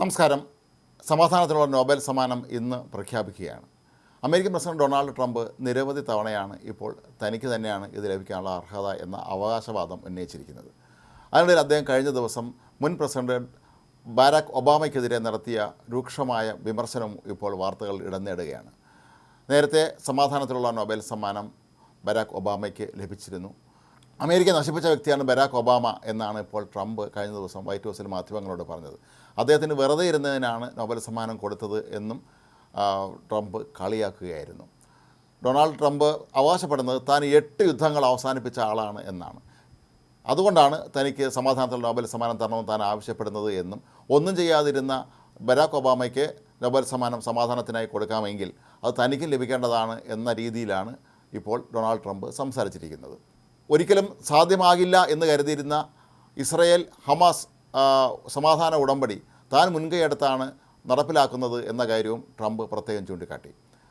നമസ്കാരം. സമാധാനത്തിനുള്ള നോബൽ സമ്മാനം ഇന്ന് പ്രഖ്യാപിക്കുകയാണ്. അമേരിക്കൻ പ്രസിഡന്റ് ഡൊണാൾഡ് ട്രംപ് നിരവധി തവണയാണ് ഇപ്പോൾ തനിക്ക് തന്നെയാണ് ഇത് ലഭിക്കാനുള്ള അർഹത എന്ന അവകാശവാദം ഉന്നയിച്ചിരിക്കുന്നത്. അതിനിടയിൽ അദ്ദേഹം കഴിഞ്ഞ ദിവസം മുൻ പ്രസിഡന്റ് ബാരാക് ഒബാമയ്ക്കെതിരെ നടത്തിയ രൂക്ഷമായ വിമർശനവും ഇപ്പോൾ വാർത്തകൾ ഇടം നേടുകയാണ്. നേരത്തെ സമാധാനത്തിലുള്ള നൊബേൽ സമ്മാനം ബരാക് ഒബാമയ്ക്ക് ലഭിച്ചിരുന്നു. അമേരിക്ക നശിപ്പിച്ച വ്യക്തിയാണ് ബരാക് ഒബാമ എന്നാണ് ഇപ്പോൾ ട്രംപ് കഴിഞ്ഞ ദിവസം വൈറ്റ് ഹൗസിൽ മാധ്യമങ്ങളോട് പറഞ്ഞത്. അദ്ദേഹത്തിന് വെറുതെ ഇരുന്നതിനാണ് നോബൽ സമ്മാനം കൊടുത്തത് എന്നും ട്രംപ് കളിയാക്കുകയായിരുന്നു. ഡൊണാൾഡ് ട്രംപ് അവകാശപ്പെടുന്നത് താൻ എട്ട് യുദ്ധങ്ങൾ അവസാനിപ്പിച്ച ആളാണ് എന്നാണ്. അതുകൊണ്ടാണ് തനിക്ക് സമാധാനത്തിൽ നോബൽ സമ്മാനം തരണമെന്ന് താൻ ആവശ്യപ്പെടുന്നത് എന്നും ഒന്നും ചെയ്യാതിരുന്ന ബരാക് ഒബാമയ്ക്ക് നോബൽ സമ്മാനം സമാധാനത്തിനായി കൊടുക്കാമെങ്കിൽ അത് തനിക്കും ലഭിക്കേണ്ടതാണ് എന്ന രീതിയിലാണ് ഇപ്പോൾ ഡൊണാൾഡ് ട്രംപ് സംസാരിച്ചിരിക്കുന്നത്. ഒരിക്കലും സാധ്യമാകില്ല എന്ന് കരുതിയിരുന്ന ഇസ്രയേൽ ഹമാസ് സമാധാന ഉടമ്പടി താൻ മുൻകൈയെടുത്താണ് നടപ്പിലാക്കുന്നത് എന്ന കാര്യവും ട്രംപ് പ്രത്യേകം ചൂണ്ടിക്കാട്ടി.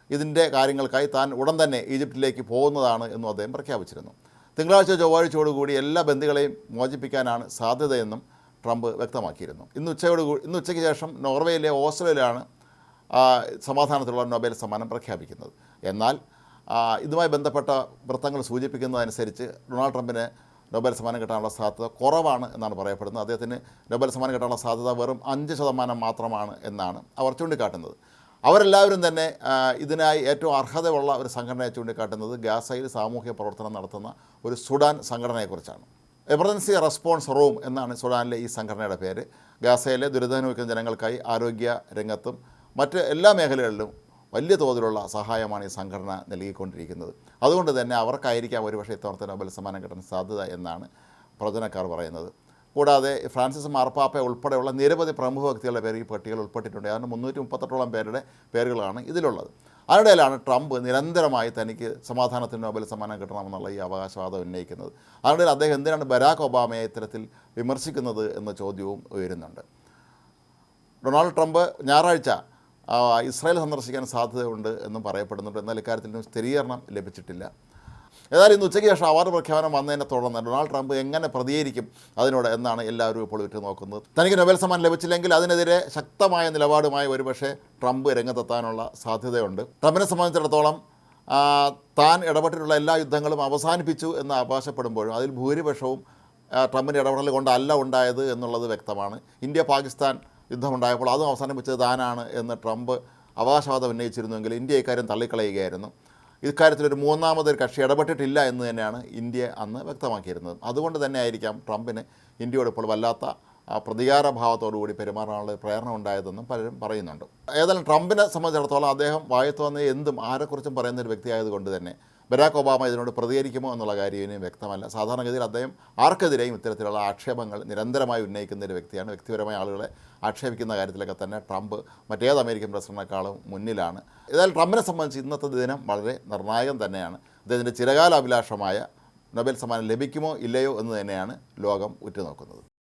ഇതിന്റെ കാര്യങ്ങൾക്കായി താൻ ഉടൻ തന്നെ ഈജിപ്തിലേക്ക് പോകുന്നതാണ് എന്നും അദ്ദേഹം പ്രഖ്യാപിച്ചിരുന്നു. തിങ്കളാഴ്ച ചൊവ്വാഴ്ചയോടുകൂടി എല്ലാ ബന്ദികളെയും മോചിപ്പിക്കാനാണ് സാധ്യതയെന്നും ട്രംപ് വ്യക്തമാക്കിയിരുന്നു. ഇന്ന് ഉച്ചയോട് ഇന്ന് ഉച്ചയ്ക്ക് ശേഷം നോർവേയിലെ ഓസ്ലോയിലാണ് സമാധാനത്തിലുള്ള നൊബേൽ സമ്മാനം പ്രഖ്യാപിക്കുന്നത്. എന്നാൽ ഇതുമായി ബന്ധപ്പെട്ട വൃത്തങ്ങൾ സൂചിപ്പിക്കുന്നതനുസരിച്ച് ഡൊണാൾഡ് ട്രംപിന് നൊബേൽ സമ്മാനം കിട്ടാനുള്ള സാധ്യത കുറവാണ് എന്നാണ് പറയപ്പെടുന്നത്. അദ്ദേഹത്തിന് നൊബേൽ സമ്മാനം കിട്ടാനുള്ള സാധ്യത വെറും അഞ്ച് ശതമാനം മാത്രമാണ് എന്നാണ് അവർ ചൂണ്ടിക്കാട്ടുന്നത്. അവരെല്ലാവരും തന്നെ ഇതിനായി ഏറ്റവും അർഹതയുള്ള ഒരു സംഘടനയെ ചൂണ്ടിക്കാട്ടുന്നത് ഗാസയിൽ സാമൂഹ്യ പ്രവർത്തനം നടത്തുന്ന ഒരു സുഡാൻ സംഘടനയെക്കുറിച്ചാണ്. എമർജൻസി റെസ്പോൺസ് റൂം എന്നാണ് സുഡാനിലെ ഈ സംഘടനയുടെ പേര്. ഗാസയിലെ ദുരിതാനുഭവിക്കുന്ന ജനങ്ങൾക്കായി ആരോഗ്യ രംഗത്തും മറ്റ് എല്ലാ മേഖലകളിലും വലിയ തോതിലുള്ള സഹായമാണ് ഈ സംഘടന നൽകിക്കൊണ്ടിരിക്കുന്നത്. അതുകൊണ്ട് തന്നെ അവർക്കായിരിക്കാം ഒരുപക്ഷെ ഇത്തവണത്തെ നോബൽ സമ്മാനം കിട്ടാൻ സാധ്യത എന്നാണ് പ്രവചനക്കാർ പറയുന്നത്. കൂടാതെ ഫ്രാൻസിസ് മാർപ്പാപ്പ ഉൾപ്പെടെയുള്ള നിരവധി പ്രമുഖ വ്യക്തികളുടെ പേര് ഈ പട്ടികയിൽ ഉൾപ്പെട്ടിട്ടുണ്ട്. അതിന് മുന്നൂറ്റി മുപ്പത്തെട്ടോളം പേരുടെ പേരുകളാണ് ഇതിലുള്ളത്. അതിനിടയിലാണ് ട്രംപ് നിരന്തരമായി തനിക്ക് സമാധാനത്തിന് നോബൽ സമ്മാനം കിട്ടണമെന്നുള്ള ഈ അവകാശവാദം ഉന്നയിക്കുന്നത്? അതിനിടയിൽ അദ്ദേഹം എന്തിനാണ് ബരാക് ഒബാമയെ ഇത്തരത്തിൽ വിമർശിക്കുന്നത് എന്ന ചോദ്യവും ഉയരുന്നുണ്ട്. ഡൊണാൾഡ് ട്രംപ് ഞായറാഴ്ച ഇസ്രായേൽ സന്ദർശിക്കാൻ സാധ്യതയുണ്ട് എന്നും പറയപ്പെടുന്നുണ്ട്. എന്നാൽ ഇക്കാര്യത്തിൽ സ്ഥിരീകരണം ലഭിച്ചിട്ടില്ല. ഏതായാലും ഇന്ന് ഉച്ചയ്ക്ക് ശേഷം അവാർഡ് പ്രഖ്യാപനം വന്നതിനെ തുടർന്ന് ഡൊണാൾഡ് ട്രംപ് എങ്ങനെ പ്രതികരിക്കും അതിനോട് എന്നാണ് എല്ലാവരും ഇപ്പോൾ വിറ്റ് നോക്കുന്നത്. തനിക്ക് നൊബേൽ സമ്മാനം ലഭിച്ചില്ലെങ്കിൽ അതിനെതിരെ ശക്തമായ നിലപാടുമായി ഒരുപക്ഷെ ട്രംപ് രംഗത്തെത്താനുള്ള സാധ്യതയുണ്ട്. ട്രംപിനെ സംബന്ധിച്ചിടത്തോളം താൻ ഇടപെട്ടിട്ടുള്ള എല്ലാ യുദ്ധങ്ങളും അവസാനിപ്പിച്ചു എന്ന് അവകാശപ്പെടുമ്പോഴും അതിൽ ഭൂരിപക്ഷവും ട്രംപിന്റെ ഇടപെടൽ കൊണ്ടല്ല ഉണ്ടായത് എന്നുള്ളത് വ്യക്തമാണ്. ഇന്ത്യ പാകിസ്ഥാൻ യുദ്ധമുണ്ടായപ്പോൾ അതും അവസാനിപ്പിച്ചത് താനാണ് എന്ന് ട്രംപ് അവകാശവാദം ഉന്നയിച്ചിരുന്നുവെങ്കിൽ ഇന്ത്യ ഇക്കാര്യം തള്ളിക്കളയുകയായിരുന്നു. ഇക്കാര്യത്തിലൊരു മൂന്നാമതൊരു കക്ഷി ഇടപെട്ടിട്ടില്ല എന്ന് തന്നെയാണ് ഇന്ത്യ അന്ന് വ്യക്തമാക്കിയിരുന്നത്. അതുകൊണ്ട് തന്നെ ആയിരിക്കാം ട്രംപിന് ഇന്ത്യയോട് ഇപ്പോൾ വല്ലാത്ത പ്രതികാരഭാവത്തോടുകൂടി പെരുമാറാനുള്ള പ്രേരണ ഉണ്ടായതെന്നും പലരും പറയുന്നുണ്ട്. ഏതായാലും ട്രംപിനെ സംബന്ധിച്ചിടത്തോളം അദ്ദേഹം വായത്ത് വന്ന എന്തും ആരെക്കുറിച്ചും പറയുന്ന ഒരു വ്യക്തിയായതുകൊണ്ട് തന്നെ ബരാക് ഒബാമ ഇതിനോട് പ്രതികരിക്കുമോ എന്നുള്ള കാര്യം ഇനിയും വ്യക്തമല്ല. സാധാരണഗതിയിൽ അദ്ദേഹം ആർക്കെതിരെയും ഇത്തരത്തിലുള്ള ആക്ഷേപങ്ങൾ നിരന്തരമായി ഉന്നയിക്കുന്ന ഒരു വ്യക്തിയാണ്. വ്യക്തിപരമായ ആളുകളെ ആക്ഷേപിക്കുന്ന കാര്യത്തിലൊക്കെ തന്നെ ട്രംപ് മറ്റേത് അമേരിക്കൻ പ്രസിഡന്റിനേക്കാളും മുന്നിലാണ്. ഏതായാലും ട്രംപിനെ സംബന്ധിച്ച് ഇന്നത്തെ ദിനം വളരെ നിർണായകം തന്നെയാണ്. അദ്ദേഹത്തിന്റെ ചിരകാല അഭിലാഷമായ നൊബേൽ സമ്മാനം ലഭിക്കുമോ ഇല്ലയോ എന്ന് തന്നെയാണ് ലോകം ഉറ്റുനോക്കുന്നത്.